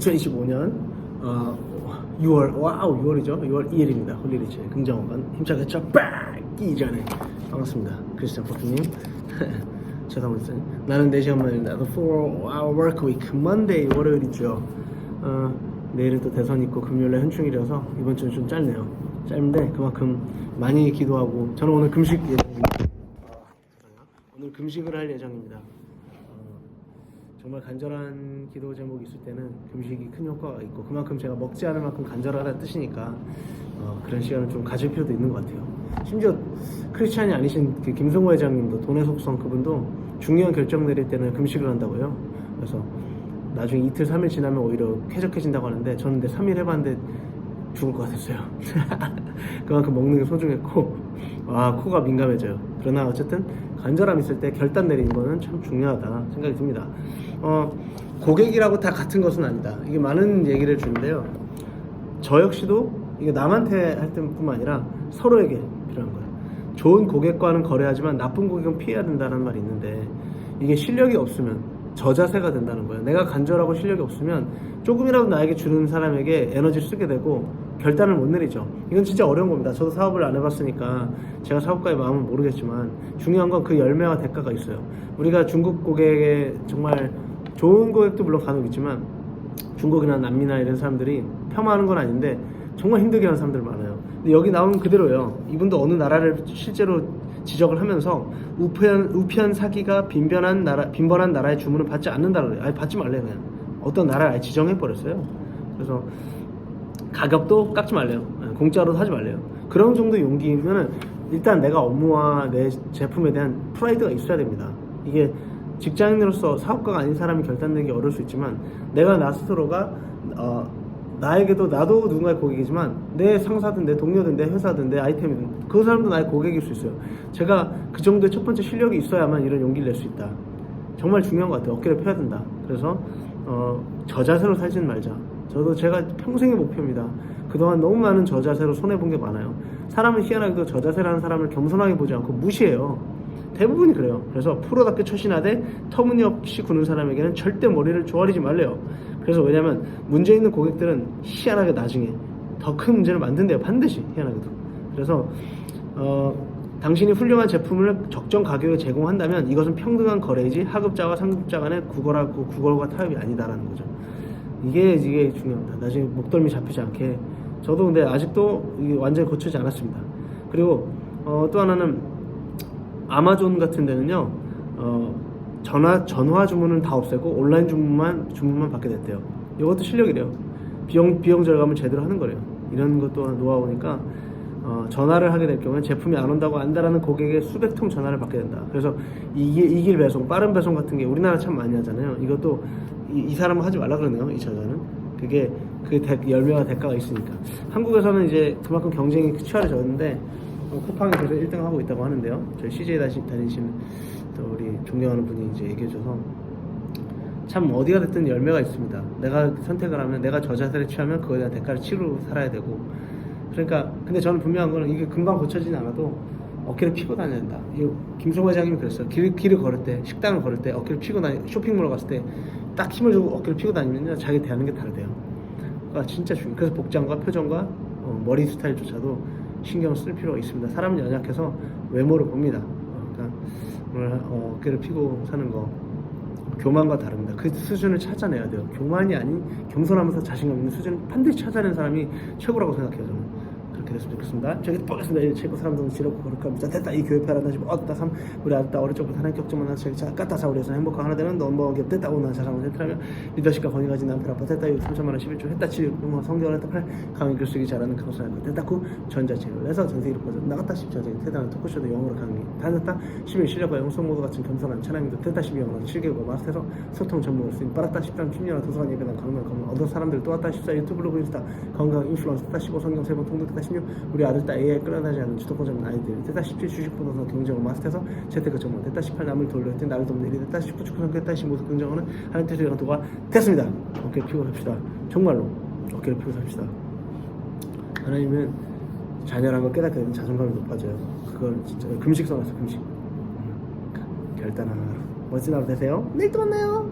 2025년 어, 6월 와우 6월이죠? 6월 2일입니다. 홀리리치. 긍정어간 힘차게 쫙빡! 전에 반갑습니다. 크리스찬 포트님. 죄송합니다. 나는 4시간 만입니다 The 4hour work week Monday 월요일이죠. 어, 내일은 또 대선 있고 금요일에 현충일이어서 이번 주는 좀 짧네요. 짧은데 그만큼 많이 기도하고 저는 오늘 금식 예정입니다. 어, 오늘 금식을 할 예정입니다. 어, 정말 간절한 기도 제목이 있을 때는 금식이 큰 효과가 있고 그만큼 제가 먹지 않을 만큼 간절하다는 뜻이니까 어, 그런 시간을 좀 가질 필요도 있는 것 같아요. 심지어 크리스찬이 아니신 그 김성호 회장님도 돈의 속성 그분도 중요한 결정 내릴 때는 금식을 한다고요. 그래서 나중에 이틀, 삼일 지나면 오히려 쾌적해진다고 하는데 저는 근데 3일 해봤는데 죽을 것 같았어요. 그만큼 먹는 게 소중했고, 아, 코가 민감해져요. 그러나 어쨌든 간절함 있을 때 결단 내리는 거는 참 중요하다 생각이 듭니다. 어, 고객이라고 다 같은 것은 아니다. 이게 많은 얘기를 주는데요. 저 역시도 이게 남한테 할 때뿐만 아니라 서로에게 필요한 거예요. 좋은 고객과는 거래하지만 나쁜 고객은 피해야 된다는 말이 있는데 이게 실력이 없으면 저자세가 된다는 거예요. 내가 간절하고 실력이 없으면 조금이라도 나에게 주는 사람에게 에너지를 쓰게 되고 결단을 못 내리죠. 이건 진짜 어려운 겁니다. 저도 사업을 안 해봤으니까 제가 사업가의 마음은 모르겠지만 중요한 건 그 열매와 대가가 있어요. 우리가 중국 고객에 정말 좋은 고객도 물론 간혹 있지만 중국이나 남미나 이런 사람들이 폄하하는 건 아닌데 정말 힘들게 하는 사람들 많아요. 근데 여기 나오는 그대로예요. 이분도 어느 나라를 실제로 지적을 하면서 우편 우편 사기가 빈번한 나라 빈번한 나라의 주문을 받지 않는다 그래요. 아니 받지 말래요 그냥 어떤 나라를 지정해 버렸어요. 그래서 가격도 깎지 말래요. 예, 공짜로 하지 말래요. 그런 정도 용기면은 일단 내가 업무와 내 제품에 대한 프라이드가 있어야 됩니다. 이게 직장인으로서 사업가가 아닌 사람이 결단내기 어려울 수 있지만 내가 나 스스로가 어, 나에게도 나도 누군가의 고객이지만 내 상사든 내 동료든 내 회사든 내 아이템이든 그 사람도 나의 고객일 수 있어요. 제가 그 정도의 첫 번째 실력이 있어야만 이런 용기를 낼 수 있다. 정말 중요한 것 같아요. 어깨를 펴야 된다. 그래서 어, 저자세로 살지는 말자. 저도 제가 평생의 목표입니다. 그동안 너무 많은 저자세로 손해본 게 많아요. 사람은 희한하게도 저자세라는 사람을 겸손하게 보지 않고 무시해요. 대부분이 그래요. 그래서 프로답게 처신하되 터무니없이 구는 사람에게는 절대 머리를 조아리지 말래요. 그래서 왜냐면 문제 있는 고객들은 희한하게 나중에 더 큰 문제를 만든대요. 반드시 희한하게도. 그래서 어, 당신이 훌륭한 제품을 적정 가격에 제공한다면 이것은 평등한 거래이지 하급자와 상급자 간의 구걸하고 구걸과 타협이 아니다라는 거죠. 이게 이게 중요합니다. 나중에 목덜미 잡히지 않게. 저도 근데 아직도 완전히 고치지 않았습니다. 그리고 어, 또 하나는 아마존 같은 데는요. 어, 전화 전화 주문은 다 없애고 온라인 주문만 주문만 받게 됐대요. 이것도 실력이래요. 비용 비용 절감을 제대로 하는 거래요. 이런 것도 노하우니까 어, 전화를 하게 될 경우에 제품이 안 온다고 안다라는 고객의 수백 통 전화를 받게 된다. 그래서 이게 이길 배송, 빠른 배송 같은 게 우리나라 참 많이 하잖아요. 이것도 이, 이 사람은 하지 말라 그러네요. 이 저자는 그게 그 대, 열매와 대가가 있으니까 한국에서는 이제 그만큼 경쟁이 치열해졌는데 어, 쿠팡이 그래서 1등 하고 있다고 하는데요. 저희 CJ 다시 다니시는 또 우리 존경하는 분이 이제 얘기해줘서 참 어디가 됐든 열매가 있습니다. 내가 선택을 하면 내가 저 자세를 취하면 그거에 대한 대가를 치르고 살아야 되고 그러니까 근데 저는 분명한 거는 이게 금방 고쳐지지 않아도 어깨를 피고 다녀야 된다. 이 김성호 회장님이 그랬어요. 길, 길을 걸을 때 식당을 걸을 때 어깨를 피고 다니 쇼핑몰 갔을 때 딱 힘을 주고 어깨를 피고 다니면요 자기 대하는 게 다르대요. 그러니까 진짜 중요. 그래서 복장과 표정과 어, 머리 스타일조차도 신경 쓸 필요가 있습니다. 사람은 연약해서 외모를 봅니다. 어, 어깨를 피고 사는 거 교만과 다릅니다. 그 수준을 찾아내야 돼요. 교만이 아닌 겸손하면서 자신감 있는 수준을 반드시 찾아내는 사람이 최고라고 생각해요. 저는 됐으면 좋겠습니다. 저기 뻔했습니다. 이 최고 사람들은 지럽고 거룩합니다. 됐다. 이 교회 파란다 싶어 어다. 삼 우리 아들 어릴 적부터 하나님 격정만 나 저기 자 까따 사우리에서 행복한 하나 되는 넘버 게 됐다. 오나 자상을 세트라면 리더십과 권위 가 진 남편 아빠 됐다. 이 3천만 원 11조 했다. 치 뭐, 성경을 했다. 팔 강의 글 쓰기 잘하는 했다. 됐다. 구 전자책을 해서 전 세계로 퍼져 나갔다 십 저지 대단한 토크쇼도 영어로 강의 다녔다. 11 실력과 영성 모두 같은 겸손한 찬양도 됐다. 12 영어로 7개국어 마스터에서 소통 전문을 쓰인 빨았다. 13 10년 도서관 예배당 강남 강남 얻은 사람들 또 왔다. 14 유튜브 로그 인스타 건강 인플루언서 됐다. 15 성경 세번 통독 됐다. 16 우리 아들 딸 AI 끌어다지 않는 주도권 잡는 아이들 됐다 17 주식보다서 경쟁을 마스터에서 재테크 전문 됐다 18 남을 돌릴 때 나를 돕는 일이 됐다 19 축구상 됐다 15 긍정어는 하나님 뜻이랑 도가 됐습니다. 어깨를 피고 삽시다. 정말로 어깨를 피고 삽시다. 하나님은 자녀란 걸 깨닫게 되면 자존감이 높아져요. 그걸 진짜 금식 써놨어 금식. 음, 결단하는 하루 멋진 하루 되세요. 내일 또 만나요